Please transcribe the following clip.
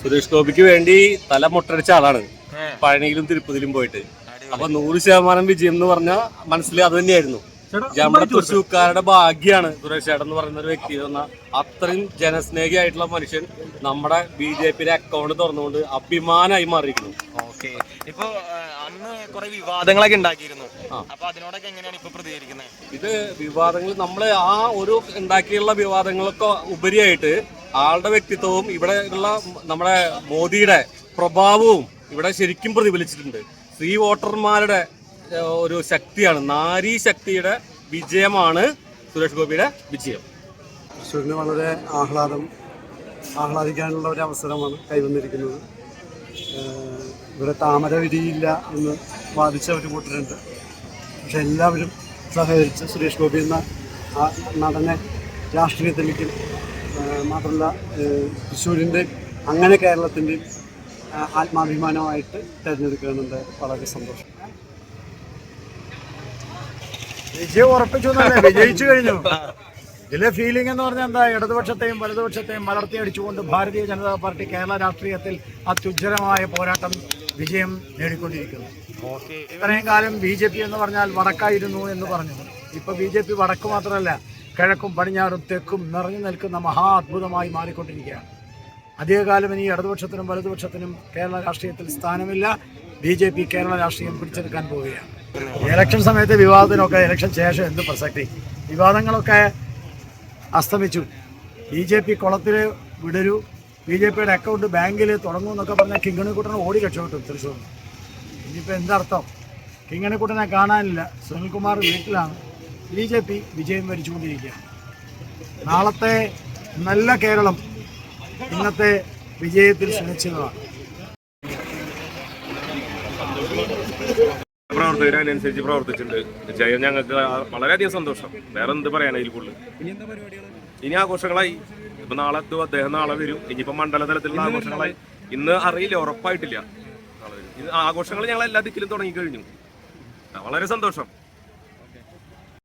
സുരേഷ് ഗോപിക്ക് വേണ്ടി തല മുട്ടടിച്ച ആളാണ്. പഴനിയിലും തിരുപ്പതിയിലും പോയിട്ട്. അപ്പൊ നൂറ് ശതമാനം വിജയം എന്ന് പറഞ്ഞാൽ മനസ്സിൽ അത് തന്നെയായിരുന്നു. നമ്മുടെ തൃശ്ശൂക്കാരുടെ ഭാഗ്യാണ് സുരേഷ് ചേട്ടൻ എന്ന് പറയുന്ന ഒരു വ്യക്തി എന്ന് അത്രയും ജനസ്നേഹിയായിട്ടുള്ള മനുഷ്യൻ നമ്മുടെ ബി ജെ പിയിലെ അക്കൗണ്ട് തുറന്നുകൊണ്ട് അഭിമാനമായി മാറിയിരിക്കുന്നു. ഓക്കെ. ഇപ്പൊ ആ, അന്ന് കുറെ വിവാദങ്ങളൊക്കെ ഉണ്ടാക്കിയിരുന്നു. അപ്പൊ അതിനോടൊക്കെ എങ്ങനെയാണ് ഇപ്പൊ പ്രതികരിക്കുന്നത്? ഇത് വിവാദങ്ങൾ നമ്മൾ ആ ഒരു ഉണ്ടാക്കിയുള്ള വിവാദങ്ങളൊക്കെ ഉപരിയായിട്ട് ആളുടെ വ്യക്തിത്വവും ഇവിടെ ഉള്ള നമ്മുടെ മോദിയുടെ പ്രഭാവവും ഇവിടെ ശരിക്കും പ്രതിഫലിച്ചിട്ടുണ്ട്. സ്ത്രീ വോട്ടർമാരുടെ ഒരു ശക്തിയാണ് നാരീ ശക്തിയുടെ വിജയമാണ് സുരേഷ് ഗോപിയുടെ വിജയം. തൃശ്ശൂരിന് വളരെ ആഹ്ലാദം ആഹ്ലാദിക്കാനുള്ള ഒരു അവസരമാണ് കൈവന്നിരിക്കുന്നത്. ഇവിടെ താമര വിരിയില്ല എന്ന് വാദിച്ച ഒരു കൂട്ടരുണ്ട് പക്ഷെ എല്ലാവരും സഹകരിച്ച് സുരേഷ് ഗോപി എന്ന ആ നടനെ രാഷ്ട്രീയത്തിലേക്ക് മാത്രമല്ല തൃശ്ശൂരിന്റെ അങ്ങനെ കേരളത്തിന്റെയും ആത്മാഭിമാനമായിട്ട് തിരഞ്ഞെടുക്കുന്നുണ്ട്. വളരെ സന്തോഷം. വിജയം ഉറപ്പിച്ചു എന്നല്ലേ? വിജയിച്ചു കഴിഞ്ഞു. ഇതിലെ ഫീലിംഗ് എന്ന് പറഞ്ഞാൽ എന്താ? ഇടതുപക്ഷത്തെയും വലതുപക്ഷത്തെയും വളർത്തിയടിച്ചുകൊണ്ട് ഭാരതീയ ജനതാ പാർട്ടി കേരള രാഷ്ട്രീയത്തിൽ അത്യുജ്ജലമായ പോരാട്ടം വിജയം നേടിക്കൊണ്ടിരിക്കുന്നു. ഓക്കെ. ഇത്രയും കാലം ബി ജെ പി എന്ന് പറഞ്ഞാൽ വടക്കായിരുന്നു എന്ന് പറഞ്ഞു. ഇപ്പൊ ബി ജെ പി വടക്ക് മാത്രമല്ല കിഴക്കും പടിഞ്ഞാറും തെക്കും നിറഞ്ഞു നിൽക്കുന്ന മഹാ അത്ഭുതമായി മാറിക്കൊണ്ടിരിക്കുകയാണ് അധികകാലം ഇനി ഇടതുപക്ഷത്തിനും വലതുപക്ഷത്തിനും കേരള രാഷ്ട്രീയത്തിൽ സ്ഥാനമില്ല. ബി ജെ പി കേരള രാഷ്ട്രീയം പിടിച്ചെടുക്കാൻ പോവുകയാണ്. ഇലക്ഷൻ സമയത്ത് വിവാദത്തിനൊക്കെ ഇലക്ഷൻ ശേഷം എന്ത് പ്രസക്തി? വിവാദങ്ങളൊക്കെ അസ്തമിച്ചു. ബി ജെ പി കുളത്തിൽ വിടരൂ. ബി ജെ പിയുടെ അക്കൗണ്ട് ബാങ്കിൽ തുടങ്ങും എന്നൊക്കെ പറഞ്ഞാൽ കിങ്ങണിക്കുട്ടനെ ഓടി രക്ഷപ്പെട്ടു തൃശ്ശൂർ ഇനിയിപ്പോൾ എന്തർത്ഥം? കിങ്ങണിക്കുട്ടനെ കാണാനില്ല. സുനിൽകുമാർ വീട്ടിലാണ്. ബി ജെ പി വിജയം വരിച്ചുകൊണ്ടിരിക്കുകയാണ്. നാളത്തെ നല്ല കേരളം ഇന്നത്തെ വിജയത്തിൽ ശ്രമിച്ചതാണ് പ്രവർത്തകർ അതിനനുസരിച്ച് പ്രവർത്തിച്ചിട്ടുണ്ട്. ജയം ഞങ്ങൾക്ക് വളരെയധികം സന്തോഷം. വേറെ എന്ത് പറയാനാ ഇതിൽ കൂടുതൽ? ഇനി ആഘോഷങ്ങളായി. ഇപ്പൊ നാളെ എത്തും അദ്ദേഹം നാളെ വരും. ഇനിയിപ്പോ മണ്ഡലതലത്തിലുള്ള ആഘോഷങ്ങളായി. ഇന്ന് അറിയില്ല ഉറപ്പായിട്ടില്ല. ഇത് ആഘോഷങ്ങൾ ഞങ്ങൾ എല്ലാ ദിക്കിലും തുടങ്ങി കഴിഞ്ഞു വളരെ സന്തോഷം.